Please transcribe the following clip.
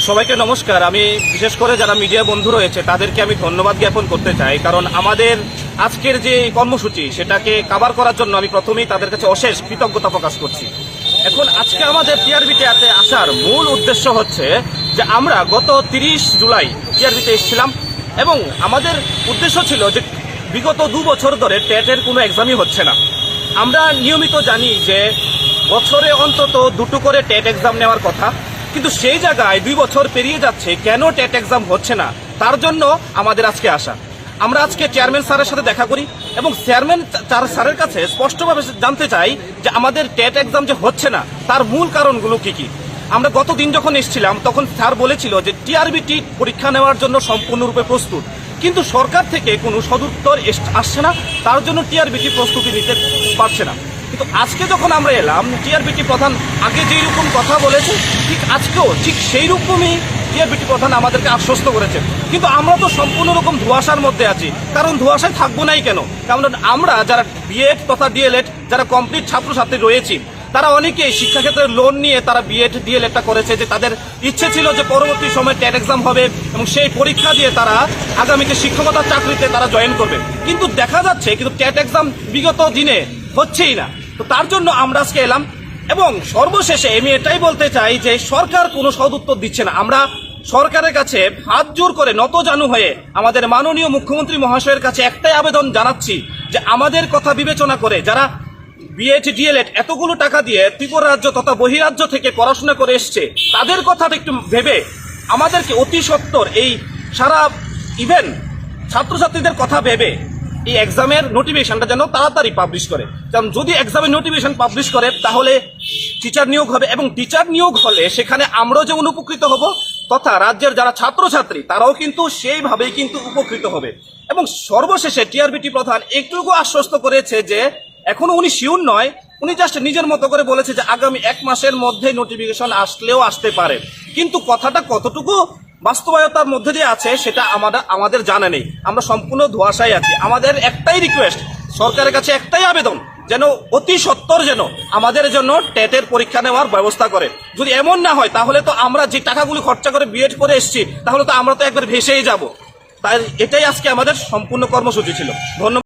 সবাইকে নমস্কার। আমি বিশেষ করে যারা মিডিয়া বন্ধু রয়েছে, তাদেরকে আমি ধন্যবাদ জ্ঞাপন করতে চাই। কারণ আমাদের আজকের যে কর্মসূচি, সেটাকে কাবার করার জন্য আমি প্রথমেই তাদের কাছে অশেষ কৃতজ্ঞতা প্রকাশ করছি। এখন আজকে আমাদের টিআরবিতে আসার মূল উদ্দেশ্য হচ্ছে যে আমরা গত তিরিশ জুলাই টিআরবিতে এসেছিলাম এবং আমাদের উদ্দেশ্য ছিল যে বিগত দু বছর ধরে টেটের কোনো এক্সামই হচ্ছে না। আমরা নিয়মিত জানি যে বছরে অন্তত দুটো করে টেট এক্সাম নেওয়ার কথা। কিন্তু সেই জায়গায় দুই বছর পেরিয়ে যাচ্ছে, কেন টেট এক্সাম হচ্ছে না? তার জন্য আমাদের আজকে আসা। আমরা আজকে চেয়ারম্যান স্যারের সাথে দেখা করি এবং চেয়ারম্যান তার স্যারের কাছে স্পষ্টভাবে জানতে চাই যে আমাদের টেট এক্সাম যে হচ্ছে না, তার মূল কারণগুলো কি কি? আমরা গত দিন যখন এসেছিলাম, তখন স্যার বলেছিল যে টিআরবিটি পরীক্ষা নেওয়ার জন্য সম্পূর্ণরূপে প্রস্তুত। কিন্তু সরকার থেকে কোনো সদুত্তর আসছে না, তার জন্য টিআরবিটি প্রস্তুতি নিতে পারছে না। কিন্তু আজকে যখন আমরা এলাম, টিআরবিটি প্রধান আগে যেই রকম কথা বলেছে, ঠিক আজকেও ঠিক সেই রকমই টিআরবিটি প্রধান আমাদেরকে আশ্বস্ত করেছে। কিন্তু আমরা তো সম্পূর্ণ রকম ধোঁয়াশার মধ্যে আছি। কারণ ধোঁয়াশায় থাকব নাই কেন? কারণ আমরা যারা বিএড তথা ডিএলএড যারা কমপ্লিট ছাত্রছাত্রী রয়েছি তারা অনেকেই শিক্ষাক্ষেত্রে লোন নিয়ে তারা বিএড ডিএলএডটা করেছে যে তাদের ইচ্ছে ছিল যে পরবর্তী সময় টেট এক্সাম হবে এবং সেই পরীক্ষা দিয়ে তারা আগামীতে শিক্ষকতার চাকরিতে তারা জয়েন করবে। কিন্তু দেখা যাচ্ছে, কিন্তু টেট এক্সাম বিগত দিনে হচ্ছেই না। তো তার জন্য আমরা আজকে এলাম এবং সর্বশেষে আমি এটাই বলতে চাই যে সরকার কোনো সদুত্তর দিচ্ছে না। আমরা সরকারের কাছে হাত জোর করে নত জানু হয়ে আমাদের মাননীয় মুখ্যমন্ত্রী মহাশয়ের কাছে একটাই আবেদন জানাচ্ছি যে আমাদের কথা বিবেচনা করে যারা বিএড ডিএলএড এতগুলো টাকা দিয়ে ত্রিপুরা রাজ্য তথা বহিরাজ্য থেকে পড়াশোনা করে এসছে। তাদের কথাটা একটু ভেবে আমাদেরকে অতি সত্বর এই সারা ইভেন ছাত্রছাত্রীদের কথা ভেবে এই এক্সামের নোটিফিকেশনটা যেন তাড়াতাড়ি পাবলিশ করে। কারণ যদি এক্সামের নোটিফিকেশন পাবলিশ করে, তাহলে টিচার নিয়োগ হবে এবং টিচার নিয়োগ হলে সেখানে আমরাও যেমন উপকৃত হব, তথা রাজ্যের যারা ছাত্রছাত্রী, তারাও কিন্তু সেইভাবেই কিন্তু উপকৃত হবে। এবং সর্বশেষে টিআরবিটি প্রধান একটুকু আশ্বস্ত করেছে যে এখনও উনি শিওর নয়, উনি জাস্ট নিজের মতো করে বলেছে যে আগামী এক মাসের মধ্যে নোটিফিকেশন আসলেও আসতে পারে। কিন্তু কথাটা কতটুকু বাস্তবায়তার মধ্যে যে আছে, সেটা আমাদের আমাদের জানা নেই। আমরা সম্পূর্ণ ধোয়াশায় আছি। আমাদের একটাই রিকোয়েস্ট সরকারের কাছে একটাই আবেদন, যেন অতি সত্তর যেন আমাদের জন্য টেটের পরীক্ষা নেওয়ার ব্যবস্থা করে। যদি এমন না হয়, তাহলে তো আমরা যে টাকাগুলি খরচা করে বিএড করে এসেছি, তাহলে তো আমরা তো একবার ভেসেই যাব। তাই এটাই আজকে আমাদের সম্পূর্ণ কর্মসূচি ছিল। ধন্যবাদ।